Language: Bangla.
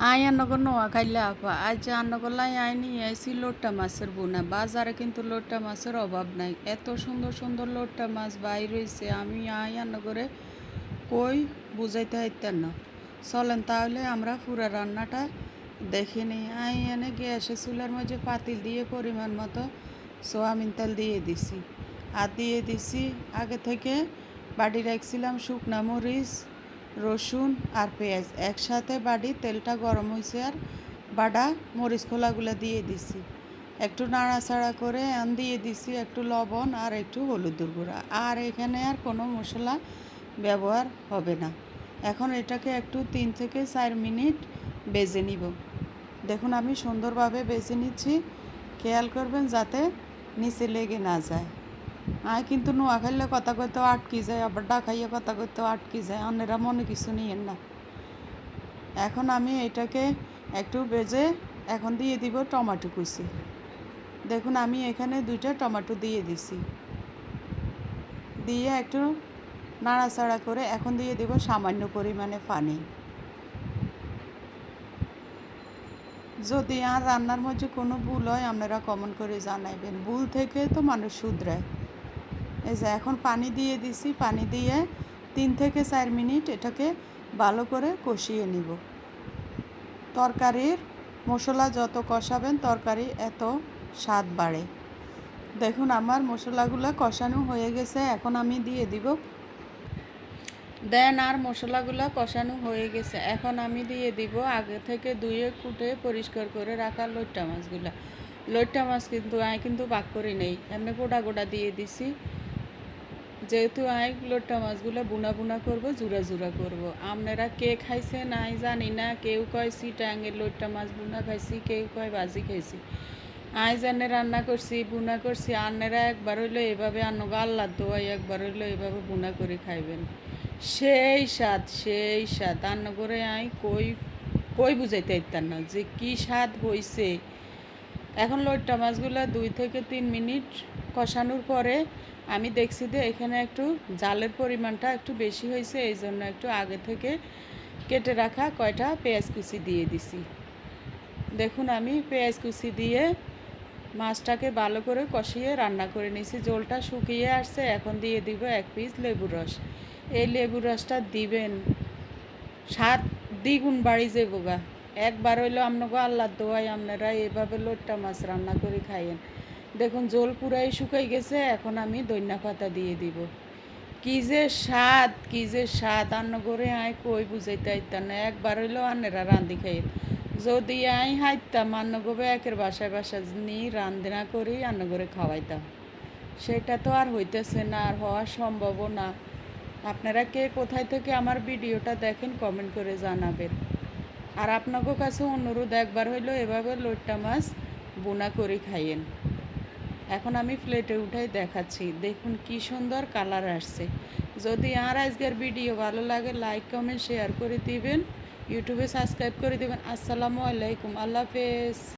আই আন্নগর নোয়া খাইলে আপা আজ আন্নগরলাই আই নিয়ে আইসি লোট্টা মাছের বোনা বাজারে কিন্তু লোট্টা মাছের অভাব নাই এত সুন্দর সুন্দর লোট্টা মাছ বাইর হয়েছে আমি আই আন্নগরে কই বুঝাইতে হাইতেন না চলেন তাহলে আমরা পুরা রান্নাটা দেখে নিই আই এনে গ্যাসে চুলার মধ্যে পাতিল দিয়ে পরিমাণ মতো সোয়াবিন তেল দিয়ে দিছি আর দিয়ে দিছি আগে থেকে বাড়ি রাখছিলাম শুকনা মরিচ রসুন আর পেঁয়াজ। একসাথে বাড়ি তেলটা গরম হয়েছে আর বাটা মরিচ খোলাগুলো দিয়ে দিছি। একটু নাড়াচাড়া করে আন দিয়ে দিছি, একটু লবণ আর একটু হলুদের গুঁড়া। আর এখানে আর কোনো মশলা ব্যবহার হবে না। এখন এটাকে একটু তিন থেকে চার মিনিট বেজে নিব। দেখুন আমি সুন্দরভাবে বেজে নিচ্ছি। খেয়াল করবেন যাতে নিচে লেগে না যায়। আয় কিন্তু নোয়া খাইলে কথা কইতেও আটকি যায় আবার ডাকাইয়া কথা কইতেও আটকি যায় অন্যেরা মনে কিছু নিয়েন না এখন আমি এটাকে একটু বেজে এখন দিয়ে দিব টমাটো কুচি দেখুন আমি এখানে দুইটা টমাটো দিয়ে দিছি দিয়ে একটু নাড়াচাড়া করে এখন দিয়ে দিব সামান্য পরিমাণে পানি যদি আর রান্নার মধ্যে কোনো ভুল হয় আপনারা কমন করে জানাইবেন ভুল থেকে তো মানুষ শুধরায় এই যে এখন পানি দিয়ে দিছি, পানি দিয়ে তিন থেকে চার মিনিট এটাকে ভালো করে কষিয়ে নিব। তরকারির মশলা যত কষাবেন, তরকারি এত স্বাদ বাড়ে। দেখুন আমার মশলাগুলো কষানো হয়ে গেছে, এখন আমি দিয়ে দিব। দেন আর মশলাগুলো কষানো হয়ে গেছে, এখন আমি দিয়ে দিব আগে থেকে দুয়ে কুটে পরিষ্কার করে রাখা লইট্টা মাছগুলো। লইট্টা মাছ কিন্তু আমি কিন্তু বাক করি নেই, এমনি গোটা গোটা দিয়ে দিছি। যেহেতু আই লোট্টা মাছগুলো বুনা বুনা করব, জুড়া জুড়া করব। আপনারা কে খাইছে নাই জানি না, কেউ কয় সিটাঙ্গের লোট্টা মাছ বুনা খাইছি, কেউ কয় বাজি খাইছি। আই জানে রান্না করছি, বুনা করছি আন্নেরা একবার হইল এভাবে আন্ন আল্লাহ দোয়াই একবার হইল এভাবে বুনা করে খাইবেন। সেই স্বাদ সেই স্বাদ। আন্ন করে আই কই কই বুঝাইতে পারতাম না যে কি স্বাদ হইছে। এখন লোট্টা মাছগুলো দুই থেকে তিন মিনিট কষানোর পরে আমি দেখছি যে এখানে একটু জালের পরিমাণটা একটু বেশি হয়েছে, এই জন্য একটু আগে থেকে কেটে রাখা কয়টা পেঁয়াজ কুচি দিয়ে দিছি। দেখুন, আমি পেঁয়াজ কুচি দিয়ে মাছটাকে ভালো করে কষিয়ে রান্না করে নিয়েছি। জলটা শুকিয়ে আসছে, এখন দিয়ে দিব এক পিস লেবুর রস। এই লেবুর রসটা দিবেন সাত দ্বিগুণ বাড়ি যে গা। একবার হইল আপনাকে আল্লাহ দোয়াই আপনারা এভাবে লোট্টা মাছ রান্না করে খাইয়েন। দেখুন, জল পুরাই শুকাই গেছে, এখন আমি দৈন্যা পাতা দিয়ে দিব। কি যে স্বাদ, কি যে স্বাদ আন্ন করে আয় কই বুঝাইতে আইতাম না, একবার হইলেও আন্নেরা রান্ধি খাই যদি আই হাইতাম আন্ন গোবে একের বাসায় বাসা নিয়ে রান্ধনা করি আন্ন করে খাওয়াইতাম। সেটা তো আর হইতেছে না, আর হওয়া সম্ভবও না। আপনারা কে কোথায় থেকে আমার ভিডিওটা দেখেন, কমেন্ট করে জানাবেন। আর আপনাদের কাছে অনুরোধ, একবার হইল এভাবে লোট্টা মাছ বোনা করে খাইয়েন। এখন আমি প্লেটে উঠাই দেখাচ্ছি। দেখুন কি সুন্দর কালার আসছে। যদি আর আজকের ভিডিও ভালো লাগে লাইক কমেন্ট শেয়ার করে দিবেন। ইউটিউবে সাবস্ক্রাইব করে দেবেন। আসসালামু আলাইকুম। আল্লাহ হাফেজ।